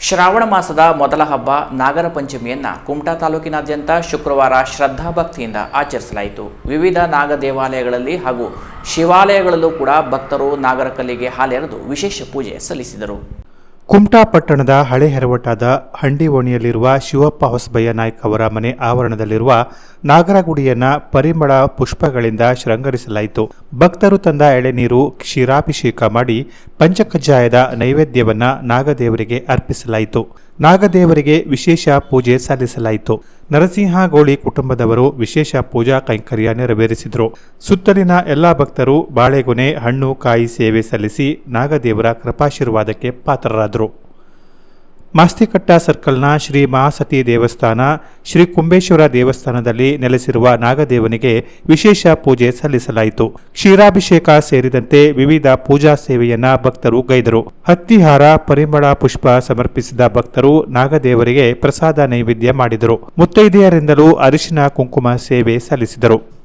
ಶ್ರಾವಣ ಮಾಸದ ಮೊದಲ ಹಬ್ಬ ನಾಗರ ಪಂಚಮಿಯನ್ನ ಕುಮಟಾ ತಾಲೂಕಿನಾದ್ಯಂತ ಶುಕ್ರವಾರ ಶ್ರದ್ಧಾಭಕ್ತಿಯಿಂದ ಆಚರಿಸಲಾಯಿತು. ವಿವಿಧ ನಾಗ ದೇವಾಲಯಗಳಲ್ಲಿ ಹಾಗೂ ಶಿವಾಲಯಗಳಲ್ಲೂ ಕೂಡ ಭಕ್ತರು ನಾಗರಕಲ್ಲಿಗೆ ಹಾಲೆರೆದು ವಿಶೇಷ ಪೂಜೆ ಸಲ್ಲಿಸಿದರು. ಕುಮಟಾ ಪಟ್ಟಣದ ಹಳೆ ಹೆರವಟಾದ ಹಂಡಿ ಓಣಿಯಲ್ಲಿರುವ ಶಿವಪ್ಪ ಹೊಸಬಯ್ಯ ನಾಯ್ಕ ಅವರ ಮನೆ ಆವರಣದಲ್ಲಿರುವ ನಾಗರಗುಡಿಯನ್ನ ಪರಿಮಳ ಪುಷ್ಪಗಳಿಂದ ಶೃಂಗರಿಸಲಾಯಿತು. ಭಕ್ತರು ತಂದ ಎಳೆನೀರು ಕ್ಷೀರಾಭಿಷೇಕ ಮಾಡಿ ಪಂಚಕಜ್ಜಾಯದ ನೈವೇದ್ಯವನ್ನ ನಾಗದೇವರಿಗೆ ಅರ್ಪಿಸಲಾಯಿತು. ನಾಗದೇವರಿಗೆ ವಿಶೇಷ ಪೂಜೆ ಸಲ್ಲಿಸಲಾಯಿತು. ನರಸಿಂಹಗೋಳಿ ಕುಟುಂಬದವರು ವಿಶೇಷ ಪೂಜಾ ಕೈಂಕರ್ಯ ನೆರವೇರಿಸಿದರು. ಸುತ್ತಲಿನ ಎಲ್ಲ ಭಕ್ತರು ಬಾಳೆಗೊನೆ, ಹಣ್ಣು, ಕಾಯಿ ಸೇವೆ ಸಲ್ಲಿಸಿ ನಾಗದೇವರ ಕೃಪಾಶೀರ್ವಾದಕ್ಕೆ ಪಾತ್ರರಾದರು. ಮಾಸ್ತಿಕಟ್ಟ ಸರ್ಕಲ್ನ ಶ್ರೀ ಮಹಾಸತಿ ದೇವಸ್ಥಾನ, ಶ್ರೀ ಕುಂಬೇಶ್ವರ ದೇವಸ್ಥಾನದಲ್ಲಿ ನೆಲೆಸಿರುವ ನಾಗದೇವನಿಗೆ ವಿಶೇಷ ಪೂಜೆ ಸಲ್ಲಿಸಲಾಯಿತು. ಕ್ಷೀರಾಭಿಷೇಕ ಸೇರಿದಂತೆ ವಿವಿಧ ಪೂಜಾ ಸೇವೆಯನ್ನ ಭಕ್ತರು ಗೈದರು. ಹತ್ತಿಹಾರ, ಪರಿಮಳ ಪುಷ್ಪ ಸಮರ್ಪಿಸಿದ ಭಕ್ತರು ನಾಗದೇವರಿಗೆ ಪ್ರಸಾದ ನೈವೇದ್ಯ ಮಾಡಿದರು. ಮುತ್ತೈದೆಯರಿಂದಲೂ ಅರಿಶಿನ ಕುಂಕುಮ ಸೇವೆ ಸಲ್ಲಿಸಿದರು.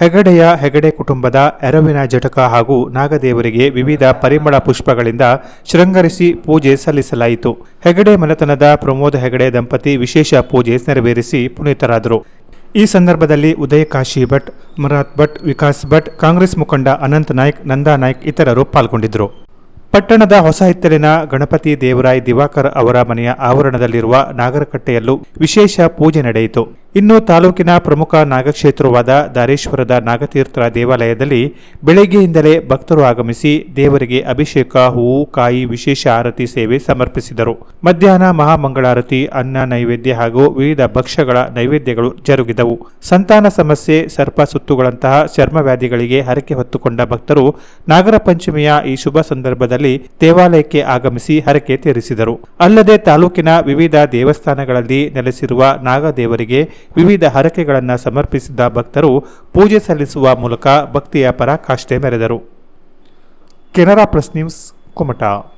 ಹೆಗಡೆಯ ಹೆಗಡೆ ಕುಟುಂಬದ ಎರವಿನ ಜಟಕ ಹಾಗೂ ನಾಗದೇವರಿಗೆ ವಿವಿಧ ಪರಿಮಳ ಪುಷ್ಪಗಳಿಂದ ಶೃಂಗರಿಸಿ ಪೂಜೆ ಸಲ್ಲಿಸಲಾಯಿತು. ಹೆಗಡೆ ಮನೆತನದ ಪ್ರಮೋದ್ ಹೆಗಡೆ ದಂಪತಿ ವಿಶೇಷ ಪೂಜೆ ನೆರವೇರಿಸಿ ಪುನೀತರಾದರು. ಈ ಸಂದರ್ಭದಲ್ಲಿ ಉದಯ ಕಾಶಿ ಭಟ್, ಮರಾತ್ ಭಟ್, ವಿಕಾಸ್ ಭಟ್, ಕಾಂಗ್ರೆಸ್ ಮುಖಂಡ ಅನಂತ್ ನಾಯ್ಕ್, ನಂದಾ ನಾಯ್ಕ್ ಇತರರು ಪಾಲ್ಗೊಂಡಿದ್ದರು. ಪಟ್ಟಣದ ಹೊಸ ಹಿತ್ತಲಿನ ಗಣಪತಿ ದೇವರಾಯ್ ದಿವಾಕರ್ ಅವರ ಮನೆಯ ಆವರಣದಲ್ಲಿರುವ ನಾಗರಕಟ್ಟೆಯಲ್ಲೂ ವಿಶೇಷ ಪೂಜೆ ನಡೆಯಿತು. ಇನ್ನು ತಾಲೂಕಿನ ಪ್ರಮುಖ ನಾಗಕ್ಷೇತ್ರವಾದ ದಾರೇಶ್ವರದ ನಾಗತೀರ್ಥರ ದೇವಾಲಯದಲ್ಲಿ ಬೆಳಗ್ಗೆಯಿಂದಲೇ ಭಕ್ತರು ಆಗಮಿಸಿ ದೇವರಿಗೆ ಅಭಿಷೇಕ, ಹೂವು, ಕಾಯಿ, ವಿಶೇಷ ಆರತಿ ಸೇವೆ ಸಮರ್ಪಿಸಿದರು. ಮಧ್ಯಾಹ್ನ ಮಹಾಮಂಗಳಾರತಿ, ಅನ್ನ ನೈವೇದ್ಯ ಹಾಗೂ ವಿವಿಧ ಭಕ್ಷ್ಯಗಳ ನೈವೇದ್ಯಗಳು ಜರುಗಿದವು. ಸಂತಾನ ಸಮಸ್ಯೆ, ಸರ್ಪ ಸುತ್ತುಗಳಂತಹ ಚರ್ಮವ್ಯಾಧಿಗಳಿಗೆ ಹರಕೆ ಹೊತ್ತುಕೊಂಡ ಭಕ್ತರು ನಾಗರ ಪಂಚಮಿಯ ಈ ಶುಭ ಸಂದರ್ಭದಲ್ಲಿ ದೇವಾಲಯಕ್ಕೆ ಆಗಮಿಸಿ ಹರಕೆ ತೀರಿಸಿದರು. ಅಲ್ಲದೆ ತಾಲೂಕಿನ ವಿವಿಧ ದೇವಸ್ಥಾನಗಳಲ್ಲಿ ನೆಲೆಸಿರುವ ನಾಗದೇವರಿಗೆ ವಿವಿಧ ಹರಕೆಗಳನ್ನು ಸಮರ್ಪಿಸಿದ ಭಕ್ತರು ಪೂಜೆ ಸಲ್ಲಿಸುವ ಮೂಲಕ ಭಕ್ತಿಯ ಪರಾಕಾಷ್ಠೆ ಮೆರೆದರು. Canara press news Kumta.